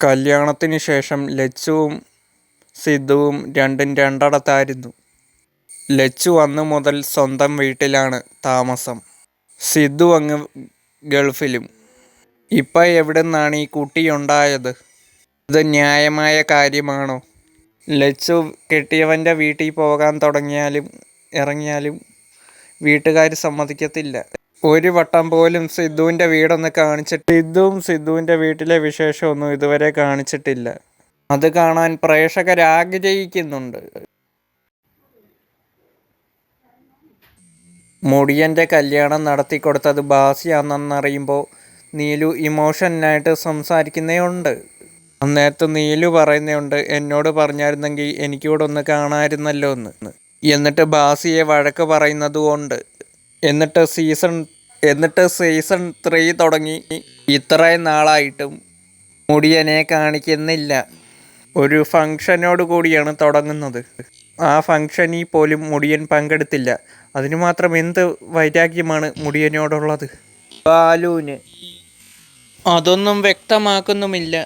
കല്യാണത്തിന് ശേഷം ലച്ചുവും സിദ്ധുവും രണ്ടും രണ്ടടത്തായിരുന്നു ലച്ചു അന്ന് മുതൽ സ്വന്തം വീട്ടിലാണ് താമസം. സിദ്ധു അങ്ങ് ഗൾഫിലും. ഇപ്പം എവിടെ നിന്നാണ് ഈ കുട്ടിയുണ്ടായത്? ഇത് ന്യായമായ കാര്യമാണോ? ലച്ചു കെട്ടിയവന്റെ വീട്ടിൽ പോകാൻ തുടങ്ങിയാലും ഇറങ്ങിയാലും വീട്ടുകാർ സമ്മതിക്കത്തില്ല. ഒരു വട്ടം പോലും സിദ്ധുവിന്റെ വീടൊന്ന് കാണിച്ചിട്ട് സിദ്ധുവും സിദ്ധുവിന്റെ വീട്ടിലെ വിശേഷമൊന്നും ഇതുവരെ കാണിച്ചിട്ടില്ല. അത് കാണാൻ പ്രേക്ഷകർ ആഗ്രഹിക്കുന്നുണ്ട്. മുടിയന്റെ കല്യാണം നടത്തി നടത്തിക്കൊടുത്തത് ബാസിയാണെന്നറിയുമ്പോൾ നീലു ഇമോഷനായിട്ട് സംസാരിക്കുന്നേയുണ്ട് അന്നേരത്ത് നീലു പറയുന്നുണ്ട് എന്നോട് പറഞ്ഞായിരുന്നെങ്കിൽ എനിക്കൂടെ ഒന്ന് കാണാമായിരുന്നല്ലോ എന്ന് എന്നിട്ട് ബാസിയെ വഴക്ക് പറയുന്നുമുണ്ട്. എന്നിട്ട് സീസൺ എന്നിട്ട് സീസൺ ത്രീ തുടങ്ങി ഇത്രയും നാളായിട്ടും മുടിയനെ കാണിക്കുന്നില്ല. ഒരു ഫങ്ഷനോട് കൂടിയാണ് തുടങ്ങുന്നത്. ആ ഫങ്ഷനിൽ പോലും മുടിയൻ പങ്കെടുത്തില്ല. അതിന് മാത്രം എന്ത് വൈരാഗ്യമാണ് മുടിയനോടുള്ളത്? ബാലുവിന് അതൊന്നും വ്യക്തമാക്കുന്നുമില്ല.